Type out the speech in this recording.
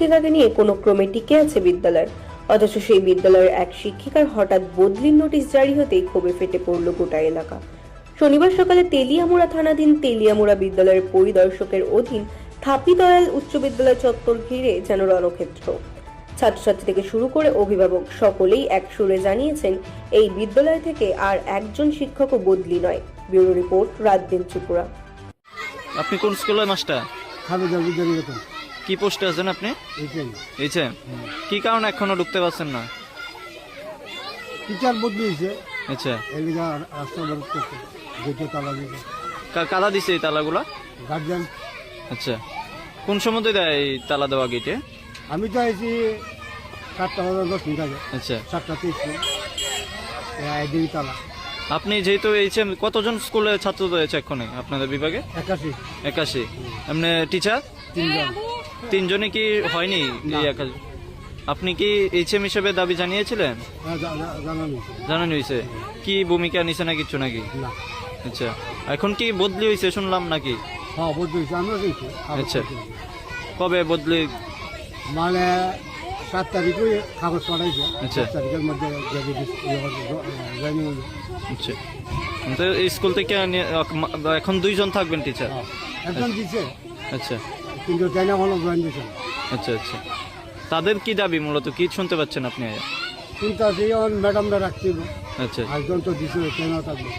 শিক্ষিকাকে নিয়ে কোনো ক্রমে টিকে আছে বিদ্যালয়। অথচ সেই বিদ্যালয়ের এক শিক্ষিকার হঠাৎ বদলির নোটিশ জারি হতেই ক্ষোভে ফেটে পড়ল গোটা এলাকা। শনিবার সকালে তেলিয়ামুড়া থানাধীন তেলিয়ামুড়া বিদ্যালয়ের পরিদর্শকের অধীন থাপিদয়াল উচ্চ বিদ্যালয় চত্বর ঘিরে যেন রণক্ষেত্র। ছাত্রছাত্রী থেকে শুরু করে অভিভাবক সকলেই এক সুরে জানিয়েছেন এই বিদ্যালয় থেকে আর একজন শিক্ষকও বদলি নয়। ব্যুরো রিপোর্ট রাত দিন ত্রিপুরা। আপনি কোন স্কুলের মাস্টার? খালেদা বিদ্যানিকেতন কি পোস্টে আছেন আপনি? এইছে কি কারণে এখনও ঢুকতে পারছেন না? টিচার বদলি হয়েছে আচ্ছা। এদিকে রাস্তা বরফ করছে। গেটে তালা দিয়েছে। কা- কাদা দিছে এই তালাগুলা? গার্জিয়ান। আচ্ছা। কোন সময় দেয় এই তালা দেওয়া গেটে? আমি তো আইছি সাতটা বাজার দশ মিনিট আগে। আচ্ছা। সাতটা তেইশ মিনিট। তালা। আপনি যেহেতু এইছে কতজন স্কুলে ছাত্র রয়েছে এক্ষণে আপনাদের বিভাগে? একাশি। একাশি। এমনি টিচার? তিনজন। তিনজনে কি হয়নি? আপনি কি এইচএম হিসেবে দাবি জানিয়েছিলেন? হ্যাঁ, জানানি হয়েছে। কি ভূমিকা নিছে না কিছু নাকি? আচ্ছা। এখন কি বদলি হয়েছে শুনলাম নাকি? হ্যাঁ আচ্ছা। কবে বদলি? মানে সাত তারিখে কাগজ পাঠাইছে। আচ্ছা। তারিখের মধ্যে আচ্ছা। তো স্কুল থেকে এখন দুইজন থাকবেন টিচার? একজন দিছে। আচ্ছা। কিন্তু চাইনা হলো জয়েন দিয়েছে না। আচ্ছা আচ্ছা। তাদের কি দাবি মূলত? কি শুনতে পাচ্ছেন আপনি? কিন্তু সেই ম্যাডামরা রাখতে আচ্ছা। একজন তো দিছে কেন থাকবে